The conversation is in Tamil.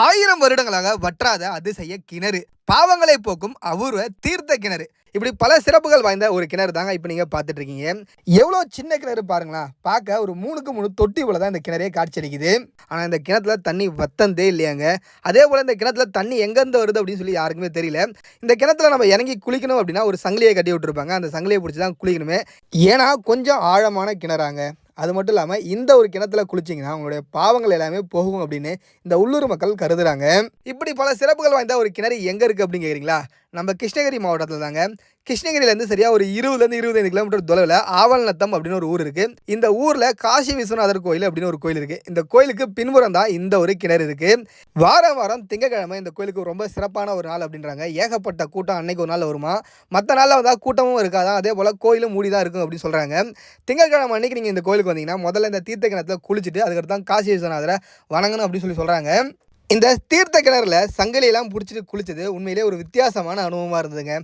ஆயிரம் வருடங்களாக வற்றாத அதிசய கிணறு. பாவங்களை போக்கும் அபூர்வ தீர்த்த கிணறு. இப்படி பல சிறப்புகள் வாய்ந்த ஒரு கிணறு தாங்க இப்போ நீங்கள் பார்த்துட்டு இருக்கீங்க எவ்வளோ சின்ன கிணறு பாருங்களேன். பார்க்க ஒரு மூணுக்கு மூணு தொட்டி போல தான் இந்த கிணறே காட்சியளிக்குது. ஆனால் இந்த கிணத்துல தண்ணி வத்தந்தே இல்லையாங்க. அதே போல் இந்த கிணத்துல தண்ணி எங்கேருந்து வருது அப்படின்னு சொல்லி யாருக்குமே தெரியல. இந்த கிணத்துல நம்ம இறங்கி குளிக்கணும் அப்படின்னா ஒரு சங்கிலியை கட்டி விட்டுருப்பாங்க. அந்த சங்கிலியை பிடிச்சி தான் குளிக்கணுமே. ஏன்னா கொஞ்சம் ஆழமான கிணறாங்க. அது மட்டும் இல்லாமல் இந்த ஒரு கிணத்துல குளிச்சிங்கன்னா அவங்களுடைய பாவங்கள் எல்லாமே போகும் அப்படின்னு இந்த உள்ளூர் மக்கள் கருதுறாங்க. இப்படி பல சிறப்புகள் வாய்ந்த ஒரு கிணறு எங்கே இருக்குது அப்படின்னு கேட்குறீங்களா நம்ம கிருஷ்ணகிரி மாவட்டத்தில் தாங்க கிருஷ்ணகிரியிலேருந்து சரியாக ஒரு இருபதுலேருந்து இருபத்தைந்து கிலோமீட்டர் தொலைவில் ஆவல்நத்தம் அப்படின்னு ஒரு ஊர் இருக்குது இந்த ஊரில் காசி விஸ்வநாதர் கோயில் அப்படின்னு ஒரு கோயில் இருக்குது இந்த கோயிலுக்கு பின்புறம் தான் இந்த ஒரு கிணறு இருக்குது வாரம் வாரம் திங்கக்கிழமை இந்த கோயிலுக்கு ரொம்ப சிறப்பான ஒரு நாள் அப்படின்றாங்க. ஏகப்பட்ட கூட்டம் அன்னைக்கு ஒரு நாள் வருமா? மற்ற நாளில் வந்தால் கூட்டமும் இருக்காதான் அதே போல் கோயிலும் மூடி தான் இருக்கும் அப்படின்னு சொல்கிறாங்க திங்கக்கிழமை அன்னைக்கு நீங்கள் இந்த கோயிலுக்கு வந்தீங்கன்னா முதல்ல இந்த தீர்த்த கிணத்துல குளிச்சுட்டு அதுக்கடுத்து தான் காசி விஸ்வநாதரை வணங்கணும் அப்படின்னு சொல்லி சொல்கிறாங்க இந்த தீர்த்த கிணறுல சங்கிலியெல்லாம் பிடிச்சிட்டு குளிச்சது உண்மையிலே ஒரு வித்தியாசமான அனுபவமாக இருந்ததுங்க.